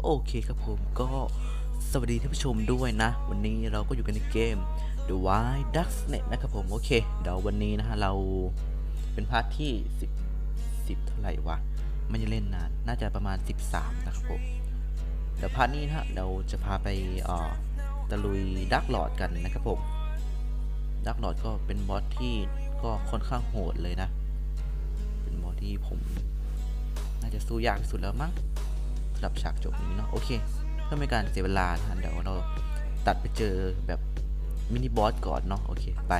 ก็โอเคครับผมก็สวัสดีท่านผู้ชมด้วยนะ วันนี้เราก็อยู่กันในเกม The Wild Ducks Net นะครับผมโอเค เดี๋ยววันนี้นะฮะเราเป็นพาร์ทที่ 10 10 เท่าไหร่วะไม่ได้เล่นนาน น่าจะประมาณ 13 นะครับผม เดี๋ยวพาร์ทนี้นะฮะเราจะพาไปอ่อตะลุยดักหลอดกันนะครับผมดักหลอดก็เป็นบอสที่ก็ค่อนข้างโหดเลยนะ เป็นบอสที่ผม น่าจะสู้ยากที่สุดแล้วมั้ง หรับฉากจบนี้เนาะโอเคเพื่อไม่การเสียเวลานะเดี๋ยวเราตัดไปเจอแบบมินิบอสก่อนเนาะโอเคไป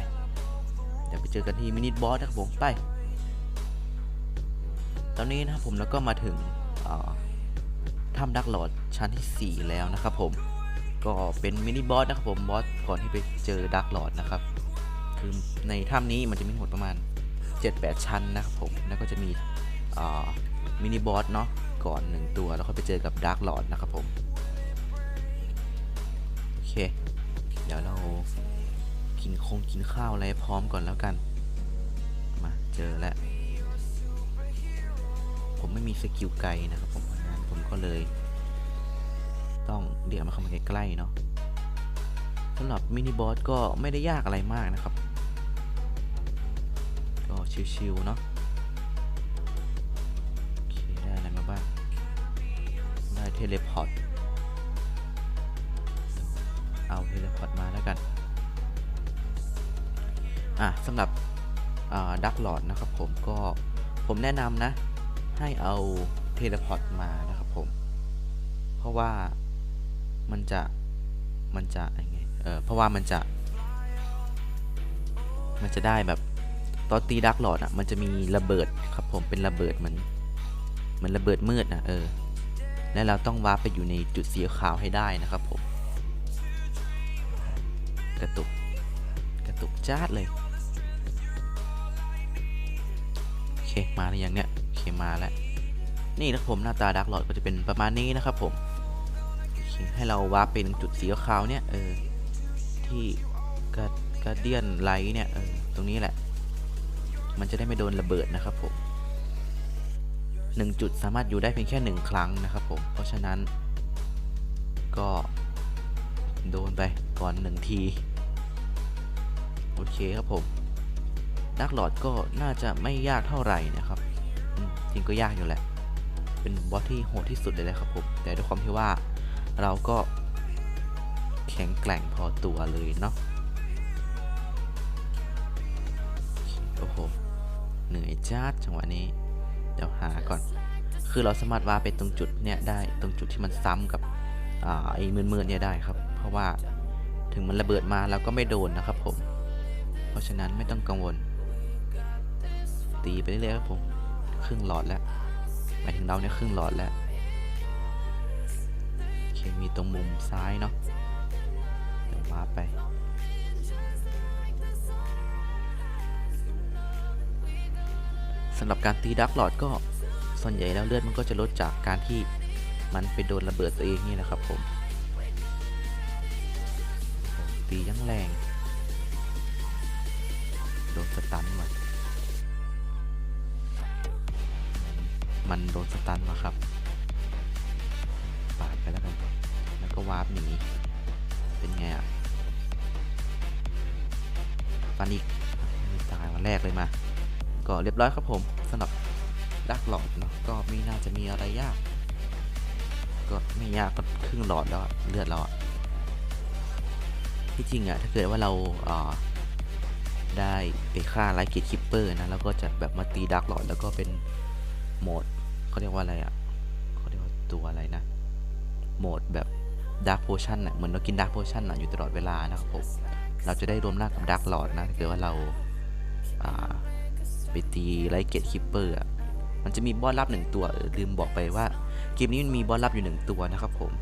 เดี๋ยวไปเจอกันที่มินิบอสนะครับผมไป ตอนนี้นะครับผมแล้วก็มาถึงถ้ำดักหลอดชั้นที่ 4 แล้วนะครับผมก็เป็นมินิบอสนะครับผมบอสก่อนที่ไปเจอดักหลอดนะครับคือในถ้ำนี้มันจะมีหมดประมาณ 7-8 ชั้นนะครับผมแล้วก็จะมีมินิบอสเนาะ ก่อนหนึ่งตัว แล้วค่อยไปเจอกับดักหลอดนะครับผมโอเค เดี๋ยวเรากินคงกินข้าวอะไรพร้อมก่อนแล้วกัน มาเจอแล้ว ผมไม่มีสกิลไกลนะครับผมเพรานผมก็เลย ต้องเดี๋ยวมาเข้ามาใกล้ๆเนาะสำหรับมินิบอสก็ไม่ได้ยากอะไรมากนะครับ ก็ชิวๆเนาะ ทเลพอร์ต เอาเทเลพอร์ตมาแล้วกัน อะสำหรับดักหลอดนะครับผมก็ผมแนะนำนะ ให้เอาเทเลพอร์ตมานะครับผม เพราะว่ามันจะมันจะยังไงเออเพราะว่ามันจะ มันจะได้แบบตอนตีดักหลอดอะมันจะมีระเบิดครับผมเป็นระเบิดเหมันเหมันระเบิดมืดนะเออ และเราต้องวาร์ปไปอยู่ในจุดสีขาวให้ได้นะครับผม กระตุก กระตุกจ้าดเลย โอเค มาหรือยังเนี่ย โอเค มาแล้ว นี่นะครับผมหน้าตาดักหลอดก็จะเป็นประมาณนี้นะครับผม โอเค ให้เราวาร์ปไปถึงจุดสีขาวเนี่ย เออ ที่กระกระเดียนไลท์เนี่ย เออ ตรงนี้แหละ มันจะได้ไม่โดนระเบิดนะครับผม หนึ่งจุดสามารถอยู่ได้เพียงแค่หนึ่งครั้งนะครับผม เพราะฉะนั้น ก็โดนไปก่อนหนึ่งที โอเคครับผมดักหลอดก็น่าจะไม่ยากเท่าไหร่นะครับ จริงก็ยากอยู่แหละ เป็นบอสที่โหดที่สุดเลยแหละครับผม แต่ด้วยความที่ว่าเราก็แข็งแกร่งพอตัวเลยเนาะ โอ้โห เหนื่อยจ้าดจังหวะนี้ คือเราสามารถวาร์ปไปตรงจุดเนี่ยได้ตรงจุดที่มันซ้ำกับอไอ้มืนๆเนี่ยได้ครับ เพราะว่าถึงมันระเบิดมาเราก็ไม่โดนนะครับผม เพราะฉะนั้นไม่ต้องกังวล ตีไปเรื่อยๆครับผมครึ่งหลอดแล้วหมายถึงเราเนี่ยครึ่งหลอดแล้วโอเคมีตรงมุมซ้ายเนาะเดี๋ยวมาร์ปไปสำหรับการตีดักหลอดก็ ส่วนใหญ่แล้วเลือดมันก็จะลดจากการที่มันไปโดนระเบิดตัวเองนี่นะครับผมตียังแรง โดนสตันมามันโดนสตันมาครับปาดไปแล้วกันแล้วก็วาร์ปหนีเป็นไงอะฟันอีกตายวันแรกเลยมา ก็เรียบร้อยครับผมสำหรับ ดักหลอดเนาะก็ไม่น่าจะมีอะไรยาก ก็ไม่ยากก็ครึ่งหลอดแล้วเลือดเราอะที่จริงอะถ้าเกิดว่าเราได้ไปฆ่าไลท์เกตคิปเปอร์นะแล้วก็จะแบบมาตีดักหลอดแล้วก็เป็นโหมดเขาเรียกว่าอะไรอะเขาเรียกว่าตัวอะไรนะโหมดแบบดาร์กโพชั่นอะเหมือนเรากินดาร์กโพชั่นอะอยู่ตลอดเวลานะครับผมเราจะได้รวมร่ากับดักหลอดนะถ้าเกิดว่าเราอ่าไปตีไลท์เกตคิปเปอร์อะ มันจะมีบอสลับหนึ่งตัวลืมบอกไปว่าเกมนี้มันมีบอสลับอยู่หนึ่งตัวนะครับผม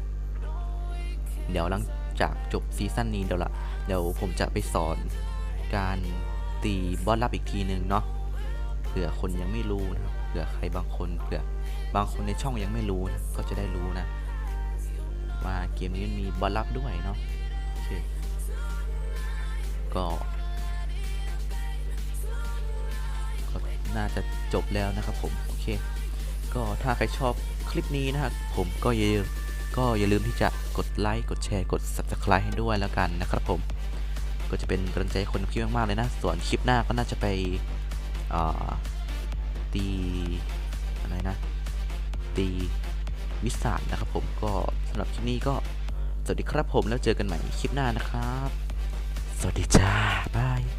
เดี๋ยวหลังจากจบซีซั่นนี้เดี๋ยวละเดี๋ยวผมจะไปสอนการตีบอสลับอีกทีหนึ่งเนาะเผื่อคนยังไม่รู้นะครับเผื่อใครบางคนเผื่อบางคนในช่องยังไม่รู้นะก็จะได้รู้นะว่าเกมนี้มันมีบอสลับด้วยเนาะโอเคก็น่าจะจบแล้วนะครับผม เค ก็ถ้าใครชอบคลิปนี้นะครับผมก็อย่าลืมก็อย่าลืมที่จะกดไลค์กดแชร์กด subscribe ให้ด้วยแล้วกันนะครับผม ก็จะเป็นกำลังใจคนคลิปมากๆเลยนะ ส่วนคลิปหน้าก็น่าจะไปตีอะไรนะ ตีวิสานนะครับผมก็สำหรับคลิปนี้ก็สวัสดีครับผมแล้วเจอกันใหม่คลิปหน้านะครับ สวัสดีจ้าบาย